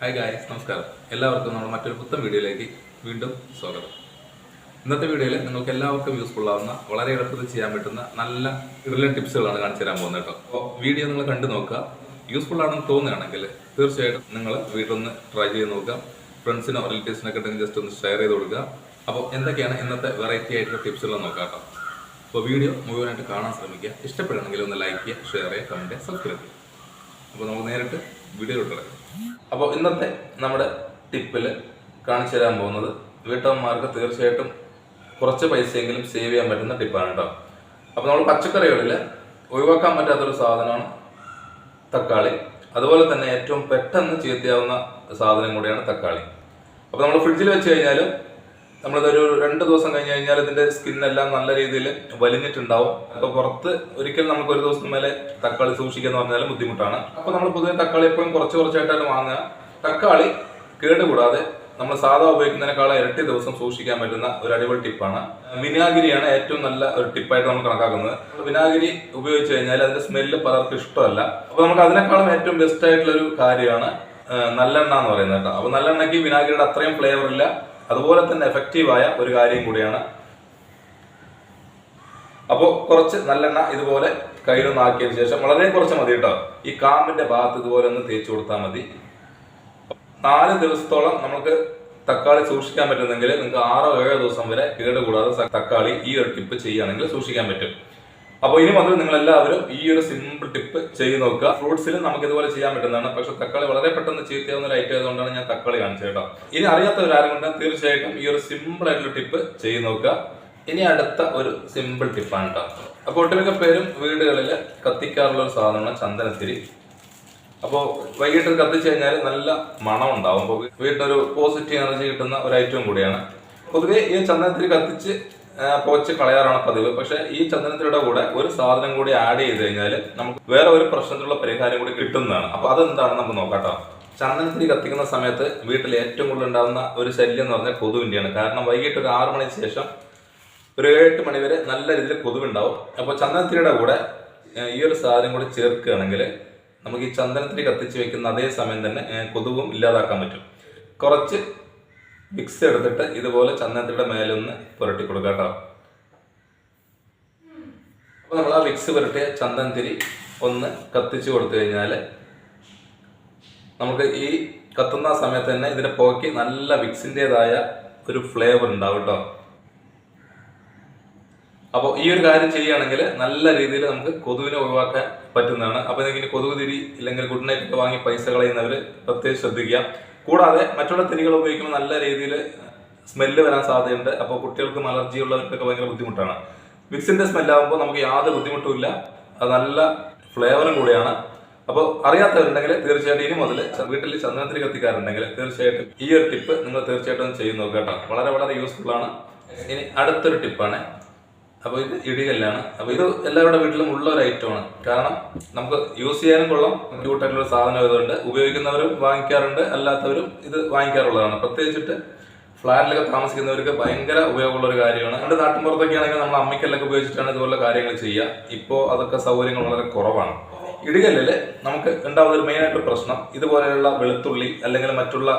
Hi guys നമസ്കാരം. എല്ലാവർക്കും നമ്മുടെ മറ്റൊരു പുത്തൻ വീഡിയോയിലേക്ക് വീണ്ടും സ്വാഗതം. ഇന്നത്തെ വീഡിയോയിൽ നിങ്ങൾക്ക് എല്ലാവർക്കും യൂസ്ഫുൾ ആവുന്ന വളരെ എളുപ്പത്തിൽ ചെയ്യാൻ പറ്റുന്ന നല്ല റിലേറ്റ് ടിപ്സുകളാണ് കാണിച്ചു തരാൻ പോകുന്നത് കേട്ടോ. അപ്പോൾ വീഡിയോ നിങ്ങൾ കണ്ടു നോക്കുക. യൂസ്ഫുൾ ആണെന്ന് തോന്നുകയാണെങ്കിൽ തീർച്ചയായിട്ടും നിങ്ങൾ വീട്ടിലൊന്ന് ട്രൈ ചെയ്ത് നോക്കുക. ഫ്രണ്ട്സിനോ റിലേറ്റീവ്സിനൊക്കെ ഉണ്ടെങ്കിൽ ജസ്റ്റ് ഒന്ന് ഷെയർ ചെയ്ത് കൊടുക്കുക. അപ്പോൾ എന്തൊക്കെയാണ് ഇന്നത്തെ വെറൈറ്റി ആയിട്ടുള്ള ടിപ്സുകൾ നോക്കാം കേട്ടോ. അപ്പോൾ വീഡിയോ മുഴുവനായിട്ട് കാണാൻ ശ്രമിക്കുക. ഇഷ്ടപ്പെടുകയാണെങ്കിൽ ഒന്ന് ലൈക്ക് ചെയ്യുക ഷെയർ ചെയ്യുക കമന്റ് സബ്സ്ക്രൈബ് ചെയ്യുക. അപ്പോൾ നമുക്ക് നേരിട്ട് വീഡിയോ കിടക്കാം. അപ്പോൾ ഇന്നത്തെ നമ്മുടെ ടിപ്പിൽ കാണിച്ചു തരാൻ പോകുന്നത് വീട്ടമ്മമാർക്ക് തീർച്ചയായിട്ടും കുറച്ച് പൈസയെങ്കിലും സേവ് ചെയ്യാൻ പറ്റുന്ന ടിപ്പാണ് കേട്ടോ അപ്പോൾ നമ്മൾ പച്ചക്കറികളിൽ ഒഴിവാക്കാൻ പറ്റാത്തൊരു സാധനമാണ് തക്കാളി. അതുപോലെ തന്നെ ഏറ്റവും പെട്ടെന്ന് ചീത്തയാവുന്ന സാധനം കൂടിയാണ് തക്കാളി. അപ്പോൾ നമ്മൾ ഫ്രിഡ്ജിൽ വെച്ച് കഴിഞ്ഞാൽ നമ്മളിതൊരു രണ്ട് ദിവസം കഴിഞ്ഞ് കഴിഞ്ഞാൽ ഇതിന്റെ സ്കിന്നെല്ലാം നല്ല രീതിയിൽ വലിഞ്ഞിട്ടുണ്ടാവും. അപ്പൊ പുറത്ത് ഒരിക്കലും നമുക്ക് ഒരു ദിവസം മേലെ തക്കാളി സൂക്ഷിക്കുക എന്ന് പറഞ്ഞാൽ ബുദ്ധിമുട്ടാണ്. അപ്പൊ നമ്മൾ പൊതുവെ തക്കാളി എപ്പോഴും കുറച്ച് കുറച്ചായിട്ടാണ് വാങ്ങുക. തക്കാളി കേടുകൂടാതെ നമ്മൾ സാധാ ഉപയോഗിക്കുന്നതിനേക്കാളും ഇരട്ടി ദിവസം സൂക്ഷിക്കാൻ പറ്റുന്ന ഒരു അടിപൊളി ടിപ്പാണ് വിനാഗിരിയാണ് ഏറ്റവും നല്ല ഒരു ടിപ്പായിട്ട് നമ്മൾ കണക്കാക്കുന്നത്. വിനാഗിരി ഉപയോഗിച്ച് കഴിഞ്ഞാൽ അതിന്റെ സ്മെല്ല് പലർക്കും ഇഷ്ടമല്ല. അപ്പൊ നമുക്ക് അതിനേക്കാളും ഏറ്റവും ബെസ്റ്റ് ആയിട്ടുള്ള ഒരു കാര്യമാണ് നല്ലെണ്ണ എന്ന് പറയുന്നത് കേട്ടോ. അപ്പൊ നല്ലെണ്ണയ്ക്ക് വിനാഗിരിയുടെ അത്രയും ഫ്ലേവർ ഇല്ല. അതുപോലെ തന്നെ എഫക്റ്റീവായ ഒരു കാര്യം കൂടിയാണ്. അപ്പോൾ കുറച്ച് നല്ലെണ്ണ ഇതുപോലെ കയ്യിലൊന്നാക്കിയതിനു ശേഷം വളരെ കുറച്ച് മതി കേട്ടോ. ഈ കാമ്പിന്റെ ഭാഗത്ത് ഇതുപോലെ ഒന്ന് തേച്ച് കൊടുത്താൽ മതി. നാല് ദിവസത്തോളം നമുക്ക് തക്കാളി സൂക്ഷിക്കാൻ പറ്റുന്നെങ്കിൽ നിങ്ങൾക്ക് ആറോ ഏഴോ ദിവസം വരെ കേടുകൂടാതെ തക്കാളി ഈ ഒരു ടിപ്പ് ചെയ്യുകയാണെങ്കിൽ സൂക്ഷിക്കാൻ പറ്റും. അപ്പോൾ ഇനി മുതൽ നിങ്ങൾ എല്ലാവരും ഈ ഒരു സിമ്പിൾ ടിപ്പ് ചെയ്ത് നോക്കുക. ഫ്രൂട്ട്സിൽ നമുക്ക് ഇതുപോലെ ചെയ്യാൻ പറ്റുന്നതാണ്. പക്ഷെ തക്കാളി വളരെ പെട്ടെന്ന് ചീത്തയാവുന്ന ഒരു ഐറ്റം ആയതുകൊണ്ടാണ് ഞാൻ തക്കാളി കാണിച്ചത് കേട്ടോ. ഇനി അറിയാത്ത ഒരു ആരും കൊണ്ട് തീർച്ചയായിട്ടും ഈ ഒരു സിമ്പിൾ ആയിട്ടുള്ള ടിപ്പ് ചെയ്ത് നോക്കുക. ഇനി അടുത്ത ഒരു സിമ്പിൾ ടിപ്പാണ് കേട്ടോ. അപ്പോൾ ഒട്ടുമിക്ക പേരും വീടുകളിൽ കത്തിക്കാറുള്ള ഒരു സാധനമാണ് ചന്ദനത്തിരി. അപ്പോ വൈകിട്ട് കത്തിച്ചു കഴിഞ്ഞാൽ നല്ല മണം ഉണ്ടാവും. അപ്പോൾ വീട്ടിലൊരു പോസിറ്റീവ് എനർജി കിട്ടുന്ന ഒരു ഐറ്റം കൂടിയാണ്. പൊതുവെ ഈ ചന്ദനത്തിരി കത്തിച്ച് പോച്ച് കളയാറാണ് പതിവ്. പക്ഷെ ഈ ചന്ദനത്തിലൂടെ കൂടെ ഒരു സാധനം കൂടി ആഡ് ചെയ്ത് കഴിഞ്ഞാൽ നമുക്ക് വേറെ ഒരു പ്രശ്നത്തിലുള്ള പരിഹാരം കൂടി കിട്ടുന്നതാണ്. അപ്പൊ അതെന്താണെന്ന് നമുക്ക് നോക്കാട്ടോ? ചന്ദനത്തിരി കത്തിക്കുന്ന സമയത്ത് വീട്ടിൽ ഏറ്റവും കൂടുതൽ ഉണ്ടാകുന്ന ഒരു ശല്യം എന്ന് പറഞ്ഞാൽ കൊതുവിന്റെയാണ് കാരണം വൈകിട്ട് ഒരു ആറു മണിക്ക് ശേഷം ഒരു ഏഴെട്ട് മണി വരെ നല്ല രീതിയിൽ കൊതുവുണ്ടാവും അപ്പോൾ ചന്ദനത്തിരിയുടെ കൂടെ ഈ ഒരു സാധനം കൂടി ചേർക്കുകയാണെങ്കിൽ നമുക്ക് ഈ ചന്ദനത്തിരി കത്തിച്ച് വെക്കുന്ന അതേ സമയം തന്നെ കൊതുവും ഇല്ലാതാക്കാൻ പറ്റും. കുറച്ച് മിക്സ് എടുത്തിട്ട് ഇതുപോലെ ചന്ദനത്തിന്റെ മേലൊന്ന് പുരട്ടി കൊടുക്കുക കേട്ടോ. അപ്പോൾ നമ്മൾ ആ മിക്സ് പുരട്ടിയ ചന്ദനത്തിരി ഒന്ന് കത്തിച്ച് കൊടുത്തു കഴിഞ്ഞാൽ നമുക്ക് ഈ കത്തുന്ന സമയത്ത് തന്നെ ഇതിന്റെ പുകയ്ക്ക് നല്ല വിക്സിന്റെതായ ഒരു ഫ്ലേവർ ഉണ്ടാവും കേട്ടോ. അപ്പോൾ ഈ ഒരു കാര്യം ചെയ്യുകയാണെങ്കിൽ നല്ല രീതിയിൽ നമുക്ക് കൊതുവിനെ ഒഴിവാക്കാൻ പറ്റുന്നതാണ്. അപ്പോൾ ഇനി കൊതുക് തിരി ഇല്ലെങ്കിൽ ഗുഡ് നൈറ്റ് വാങ്ങി പൈസ കളയുന്നവർ പ്രത്യേകം ശ്രദ്ധിക്കുക. കൂടാതെ മറ്റുള്ള തിരികൾ ഉപയോഗിക്കുമ്പോൾ നല്ല രീതിയിൽ സ്മെല്ല് വരാൻ സാധ്യതയുണ്ട്. അപ്പോൾ കുട്ടികൾക്കും അലർജി ഉള്ളവർക്കൊക്കെ ഭയങ്കര ബുദ്ധിമുട്ടാണ്. വിക്സിന്റെ സ്മെല്ലാകുമ്പോൾ നമുക്ക് യാതൊരു ബുദ്ധിമുട്ടുമില്ല അത് നല്ല ഫ്ലേവറും കൂടിയാണ്. അപ്പോൾ അറിയാത്തവരുണ്ടെങ്കിൽ തീർച്ചയായിട്ടും ഇനി മുതൽ വീട്ടിൽ ചന്ദനത്തിരി കത്തിക്കാറുണ്ടെങ്കിൽ തീർച്ചയായിട്ടും ഈ ഒരു ടിപ്പ് നിങ്ങൾ തീർച്ചയായിട്ടും ചെയ്യുന്നു കേട്ടോ. വളരെ വളരെ യൂസ്ഫുൾ ആണ്. ഇനി അടുത്തൊരു ടിപ്പാണ് അപ്പോൾ ഇത് ഇടികല്ലാണ്. അപ്പോൾ ഇത് എല്ലാവരുടെ വീട്ടിലും ഉള്ള ഒരു ഐറ്റം ആണ്. കാരണം നമുക്ക് യൂസ് ചെയ്യാനും കൊള്ളാം. ക്യൂട്ടായിട്ടുള്ള സാധനം ആയതുകൊണ്ട് ഉപയോഗിക്കുന്നവരും വാങ്ങിക്കാറുണ്ട്. അല്ലാത്തവരും ഇത് വാങ്ങിക്കാറുള്ളതാണ്. പ്രത്യേകിച്ചിട്ട് ഫ്ലാറ്റിലൊക്കെ താമസിക്കുന്നവർക്ക് ഭയങ്കര ഉപയോഗമുള്ള ഒരു കാര്യമാണ്. നമ്മുടെ നാട്ടിൻപുറത്തൊക്കെ ആണെങ്കിൽ നമ്മൾ അമ്മിക്കല്ലൊക്കെ ഉപയോഗിച്ചിട്ടാണ് ഇതുപോലുള്ള കാര്യങ്ങൾ ചെയ്യുക. ഇപ്പോൾ അതൊക്കെ സൗകര്യങ്ങൾ വളരെ കുറവാണ്. ഇടികല്ലിൽ നമുക്ക് ഉണ്ടാവുന്ന ഒരു മെയിനായിട്ട് പ്രശ്നം. ഇതുപോലെയുള്ള വെളുത്തുള്ളി അല്ലെങ്കിൽ മറ്റുള്ള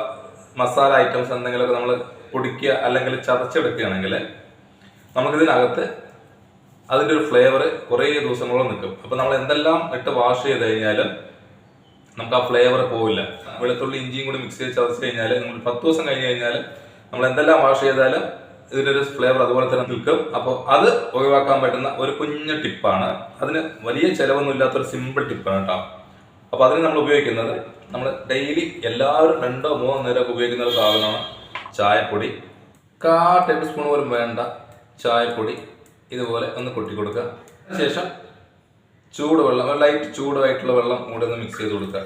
മസാല ഐറ്റംസ് എന്തെങ്കിലുമൊക്കെ നമ്മൾ പൊടിക്കുക അല്ലെങ്കിൽ ചതച്ചെടുക്കുകയാണെങ്കിൽ നമുക്കിതിനകത്ത് അതിന്റെ ഒരു ഫ്ലേവർ കുറേ ദിവസങ്ങളോളം നിൽക്കും. അപ്പോൾ നമ്മൾ എന്തെല്ലാം ഇട്ട് വാഷ് ചെയ്ത് കഴിഞ്ഞാലും നമുക്ക് ആ ഫ്ലേവർ പോവില്ല. വെളുത്തുള്ളി ഇഞ്ചിയും കൂടി മിക്സ് ചെയ്ത് ചതച്ച് കഴിഞ്ഞാൽ നമ്മൾ പത്ത് ദിവസം കഴിഞ്ഞ് കഴിഞ്ഞാൽ നമ്മൾ എന്തെല്ലാം വാഷ് ചെയ്താലും ഇതിന്റെ ഒരു ഫ്ലേവർ അതുപോലെ തന്നെ നിൽക്കും. അപ്പോൾ അത് ഒഴിവാക്കാൻ പറ്റുന്ന ഒരു കുഞ്ഞു ടിപ്പാണ് അതിന് വലിയ ചിലവൊന്നും ഇല്ലാത്തൊരു സിമ്പിൾ ടിപ്പാണ് കേട്ടോ അപ്പോൾ അതിന് നമ്മൾ ഉപയോഗിക്കുന്നത് നമ്മൾ ഡെയിലി എല്ലാവരും രണ്ടോ മൂന്നോ നേരമൊക്കെ ഉപയോഗിക്കുന്ന ഒരു സാധനമാണ് ചായപ്പൊടി. കാ ടേബിൾ സ്പൂൺ പോലും വേണ്ട ചായപ്പൊടി. ഇതുപോലെ ഒന്ന് കൊട്ടി കൊടുക്കുക ശേഷം ചൂടുവെള്ളം ലൈറ്റ് ചൂടായിട്ടുള്ള വെള്ളം കൂടെ ഒന്ന് മിക്സ് ചെയ്ത് കൊടുക്കുക.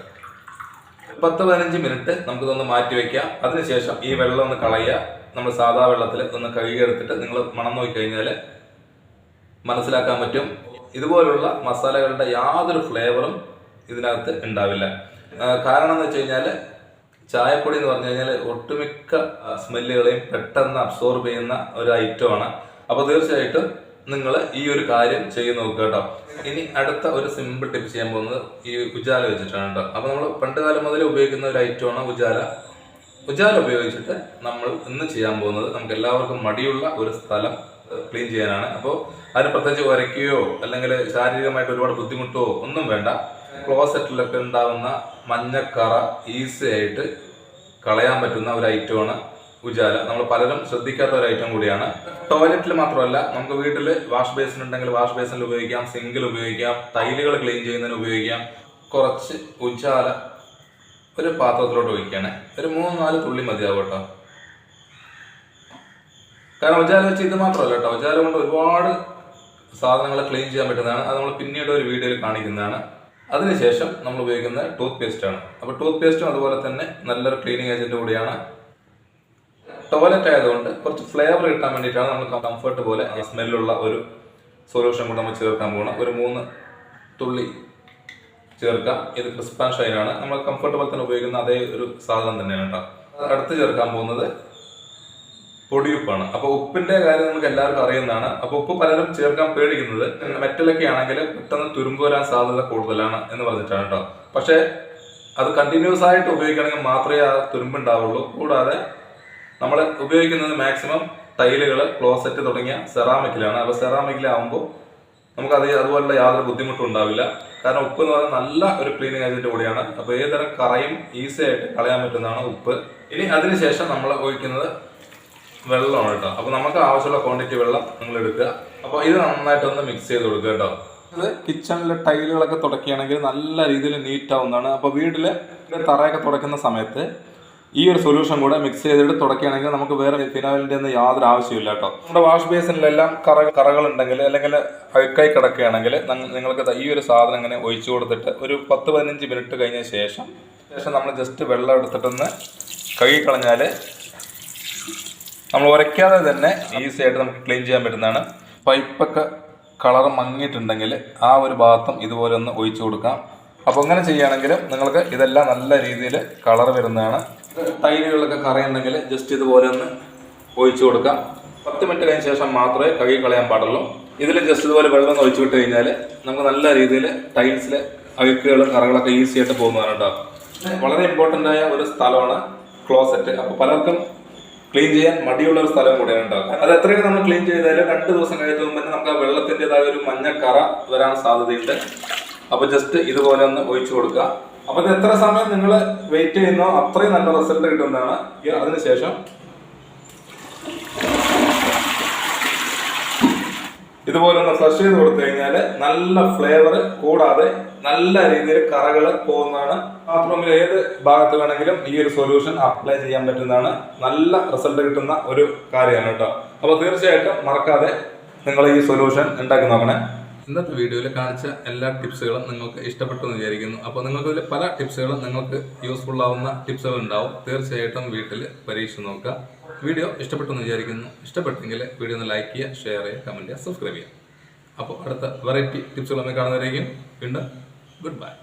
പത്ത് പതിനഞ്ച് മിനിറ്റ് നമുക്കിതൊന്ന് മാറ്റി വെക്കാം അതിനുശേഷം ഈ വെള്ളം ഒന്ന് കളയുക. നമ്മൾ സാധാ വെള്ളത്തിൽ ഒന്ന് കഴുകിയെടുത്തിട്ട് നിങ്ങൾ മണം നോക്കി കഴിഞ്ഞാൽ മനസ്സിലാക്കാൻ പറ്റും. ഇതുപോലുള്ള മസാലകളുടെ യാതൊരു ഫ്ലേവറും ഇതിനകത്ത് ഉണ്ടാവില്ല. കാരണം എന്ന് വെച്ച് കഴിഞ്ഞാൽ ചായപ്പൊടി എന്ന് പറഞ്ഞു കഴിഞ്ഞാൽ ഒട്ടുമിക്ക സ്മെല്ലുകളെയും പെട്ടെന്ന് അബ്സോർബ് ചെയ്യുന്ന ഒരു ഐറ്റമാണ് അപ്പോൾ തീർച്ചയായിട്ടും നിങ്ങൾ ഈ ഒരു കാര്യം ചെയ്ത് നോക്കുക കേട്ടോ. ഇനി അടുത്ത ഒരു സിമ്പിൾ ടിപ്പ് ചെയ്യാൻ പോകുന്നത് ഈ ഉജാല വെച്ചിട്ടാണ് കേട്ടോ. അപ്പൊ നമ്മൾ പണ്ട് കാലം മുതൽ ഉപയോഗിക്കുന്ന ഒരു ഐറ്റമാണ് ഉജാല. ഉജാല ഉപയോഗിച്ചിട്ട് നമ്മൾ ഇന്ന് ചെയ്യാൻ പോകുന്നത് നമുക്ക് എല്ലാവർക്കും മടിയുള്ള ഒരു സ്ഥലം ക്ലീൻ ചെയ്യാനാണ്. അപ്പോൾ അതിന് പ്രത്യേകിച്ച് വരയ്ക്കുകയോ അല്ലെങ്കിൽ ശാരീരികമായിട്ട് ഒരുപാട് ബുദ്ധിമുട്ടോ ഒന്നും വേണ്ട. ക്ലോസറ്റിലൊക്കെ ഉണ്ടാവുന്ന മഞ്ഞക്കറ ഈസി ആയിട്ട് കളയാൻ പറ്റുന്ന ഒരു ഐറ്റമാണ് ഉജാല. നമ്മൾ പലരും ശ്രദ്ധിക്കാത്ത ഒരു ഐറ്റം കൂടിയാണ്. ടോയ്ലറ്റിൽ മാത്രമല്ല നമുക്ക് വീട്ടിൽ വാഷ് ബേസിൻ ഉണ്ടെങ്കിൽ വാഷ് ബേസിനിൽ ഉപയോഗിക്കാം സിങ്കിൽ ഉപയോഗിക്കാം ടൈലുകൾ ക്ലീൻ ചെയ്യുന്നതിന് ഉപയോഗിക്കാം. കുറച്ച് ഉജാല ഒരു പാത്രത്തിലോട്ട് ഒഴിക്കുകയാണ് ഒരു മൂന്ന് നാല് തുള്ളി മതിയാവും കേട്ടോ. കാരണം ഉജാല വെച്ച് ഇത് മാത്രമല്ല കേട്ടോ. ഉജാല കൊണ്ട് ഒരുപാട് സാധനങ്ങൾ ക്ലീൻ ചെയ്യാൻ പറ്റുന്നതാണ്. അത് നമ്മൾ പിന്നീട് ഒരു വീഡിയോയിൽ കാണിക്കുന്നതാണ്. അതിനുശേഷം നമ്മൾ ഉപയോഗിക്കുന്നത് ടൂത്ത് പേസ്റ്റാണ് അപ്പോൾ ടൂത്ത് പേസ്റ്റും അതുപോലെ തന്നെ നല്ലൊരു ക്ലീനിങ് ഏജന്റ് കൂടിയാണ്. ടോയ്ലറ്റ് ആയതുകൊണ്ട് കുറച്ച് ഫ്ലേവർ കിട്ടാൻ വേണ്ടിയിട്ടാണ് നമ്മൾ കംഫർട്ട് പോലെ സ്മെല്ലുള്ള ഒരു സൊല്യൂഷൻ കൂടെ നമ്മൾ ചേർക്കാൻ പോകണം ഒരു മൂന്ന് തുള്ളി ചേർക്കാം ഇത് ക്രിസ്പ് ആൻഡ് ഷൈൻ ആണ്. നമ്മൾ പോലെ തന്നെ ഉപയോഗിക്കുന്ന അതേ ഒരു സാധനം തന്നെയാണ് കേട്ടോ. അടുത്ത് ചേർക്കാൻ പോകുന്നത് പൊടിയുപ്പാണ്. അപ്പോൾ ഉപ്പിന്റെ കാര്യം നമുക്ക് എല്ലാവർക്കും അറിയുന്നതാണ്. അപ്പോൾ ഉപ്പ് പലരും ചേർക്കാൻ പേടിക്കുന്നത് മെറ്റലൊക്കെ ആണെങ്കിൽ പെട്ടെന്ന് തുരുമ്പ് വരാൻ സാധ്യത കൂടുതലാണ് എന്ന് പറഞ്ഞിട്ടാണ് കേട്ടോ. പക്ഷേ അത് കണ്ടിന്യൂസ് ആയിട്ട് ഉപയോഗിക്കണമെങ്കിൽ മാത്രമേ ആ തുരുമ്പ് ഉണ്ടാവുള്ളൂ. കൂടാതെ നമ്മൾ ഉപയോഗിക്കുന്നത് മാക്സിമം ടൈലുകൾ ക്ലോസറ്റ് തുടങ്ങിയ സെറാമിക്കിലാണ് അപ്പോൾ സെറാമിക്കിലാവുമ്പോൾ നമുക്ക് അത് അതുപോലുള്ള യാതൊരു ബുദ്ധിമുട്ടും ഉണ്ടാവില്ല. കാരണം ഉപ്പ് എന്ന് പറയുന്നത് നല്ല ഒരു ക്ലീനിങ് ഏജന്റ് കൂടിയാണ്. അപ്പോൾ ഏതുതരം കറയും ഈസി ആയിട്ട് കളയാൻ പറ്റുന്നതാണ് ഉപ്പ്. ഇനി അതിനുശേഷം നമ്മൾ ഒഴിക്കുന്നത് വെള്ളമാണ് കേട്ടോ. അപ്പോൾ നമുക്ക് ആവശ്യമുള്ള ക്വാണ്ടിറ്റി വെള്ളം നമ്മൾ എടുക്കുക. അപ്പോൾ ഇത് നന്നായിട്ടൊന്ന് മിക്സ് ചെയ്ത് കൊടുക്കുക കേട്ടോ. ഇത് കിച്ചണിലെ ടൈലുകളൊക്കെ തുടക്കുകയാണെങ്കിൽ നല്ല രീതിയിൽ നീറ്റ് ആവുന്നതാണ്. വീട്ടിൽ തറയൊക്കെ തുടക്കുന്ന സമയത്ത് ഈ ഒരു സൊല്യൂഷൻ കൂടെ മിക്സ് ചെയ്തിട്ട് തുടക്കുകയാണെങ്കിൽ നമുക്ക് വേറെ ഫിനാലിന്റെ ഒന്നും യാതൊരു ആവശ്യമില്ല കേട്ടോ. നമ്മുടെ വാഷ് ബേസിനിലെല്ലാം കറ കറകളുണ്ടെങ്കിൽ അല്ലെങ്കിൽ അഴുക്കായി കിടക്കുകയാണെങ്കിൽ നിങ്ങൾക്ക് ഈ ഒരു സാധനം ഇങ്ങനെ ഒഴിച്ചു കൊടുത്തിട്ട് ഒരു പത്ത് പതിനഞ്ച് മിനിറ്റ് കഴിഞ്ഞ ശേഷം ശേഷം നമ്മൾ ജസ്റ്റ് വെള്ളം എടുത്തിട്ടൊന്ന് കഴുകി കളഞ്ഞാൽ നമ്മൾ ഉരയ്ക്കാതെ തന്നെ ഈസി ആയിട്ട് നമുക്ക് ക്ലീൻ ചെയ്യാൻ പറ്റുന്നതാണ്. പൈപ്പൊക്കെ കളർ മങ്ങിയിട്ടുണ്ടെങ്കിൽ ആ ഒരു ഭാഗത്തും ഇതുപോലെ ഒന്ന് ഒഴിച്ചു കൊടുക്കാം. അപ്പോൾ അങ്ങനെ ചെയ്യുകയാണെങ്കിലും നിങ്ങൾക്ക് ഇതെല്ലാം നല്ല രീതിയിൽ കളർ വരുന്നതാണ്. ടൈലുകളിലൊക്കെ കറയുണ്ടെങ്കിൽ ജസ്റ്റ് ഇതുപോലെ ഒന്ന് ഒഴിച്ചു കൊടുക്കാം. പത്ത് മിനിറ്റ് കഴിഞ്ഞ ശേഷം മാത്രമേ കഴുകി കളയാൻ പാടുള്ളൂ. ഇതിൽ ജസ്റ്റ് ഇതുപോലെ വെള്ളം ഒഴിച്ചു വിട്ട് കഴിഞ്ഞാൽ നമുക്ക് നല്ല രീതിയിൽ ടൈൽസിലെ അഴുക്കുകളും കറകളൊക്കെ ഈസി ആയിട്ട് പോകുന്നതാണ് കേട്ടോ വളരെ ഇമ്പോർട്ടന്റ് ആയ ഒരു സ്ഥലമാണ് ക്ലോസറ്റ് അപ്പോൾ പലർക്കും ക്ലീൻ ചെയ്യാൻ മടിയുള്ള ഒരു സ്ഥലം കൂടെയാണ് ഉണ്ടാവുക അത് എത്രയൊക്കെ നമ്മൾ ക്ലീൻ ചെയ്താലും രണ്ട് ദിവസം കഴിയുമ്പോൾ തന്നെ നമുക്ക് ആ വെള്ളത്തിന്റെതായ ഒരു മഞ്ഞക്കറ വരാൻ സാധ്യതയുണ്ട്. അപ്പോൾ ജസ്റ്റ് ഇതുപോലെ ഒന്ന് ഒഴിച്ചു കൊടുക്കുക. അപ്പൊ ഇത് എത്ര സമയം നിങ്ങൾ വെയിറ്റ് ചെയ്യുന്നോ? അത്രയും നല്ല റിസൾട്ട് കിട്ടുന്നതാണ്. അതിനുശേഷം ഇതുപോലെ ഒന്ന് ഫ്ലഷ് ചെയ്ത് കൊടുത്തു കഴിഞ്ഞാൽ നല്ല ഫ്ലേവർ കൂടാതെ നല്ല രീതിയിൽ കറകൾ പോകുന്നതാണ്. ബാത്റൂമിൽ ഏത് ഭാഗത്ത് വേണമെങ്കിലും ഈ ഒരു സൊല്യൂഷൻ അപ്ലൈ ചെയ്യാൻ പറ്റുന്നതാണ്. നല്ല റിസൾട്ട് കിട്ടുന്ന ഒരു കാര്യമാണ് കേട്ടോ. അപ്പോൾ തീർച്ചയായിട്ടും മറക്കാതെ നിങ്ങൾ ഈ സൊല്യൂഷൻ ഉണ്ടാക്കി നോക്കണേ. ഇന്നത്തെ വീഡിയോയിൽ കാണിച്ച എല്ലാ ടിപ്സുകളും നിങ്ങൾക്ക് ഇഷ്ടപ്പെട്ടു എന്ന് വിചാരിക്കുന്നു. അപ്പോൾ നിങ്ങൾക്ക് ഇതിൽ പല ടിപ്സുകളും നിങ്ങൾക്ക് യൂസ്ഫുൾ ആവുന്ന ടിപ്സുകൾ ഉണ്ടാവും. തീർച്ചയായിട്ടും വീട്ടിൽ പരീക്ഷിച്ച് നോക്കുക. വീഡിയോ ഇഷ്ടപ്പെട്ടു എന്ന് വിചാരിക്കുന്നു. ഇഷ്ടപ്പെട്ടെങ്കിൽ വീഡിയോ ഒന്ന് ലൈക്ക് ചെയ്യുക ഷെയർ ചെയ്യുക കമന്റ് ചെയ്യുക സബ്സ്ക്രൈബ് ചെയ്യുക. അപ്പോൾ അടുത്ത വെറൈറ്റി ടിപ്സുകൾ നമ്മൾ വീണ്ടും ഗുഡ് ബൈ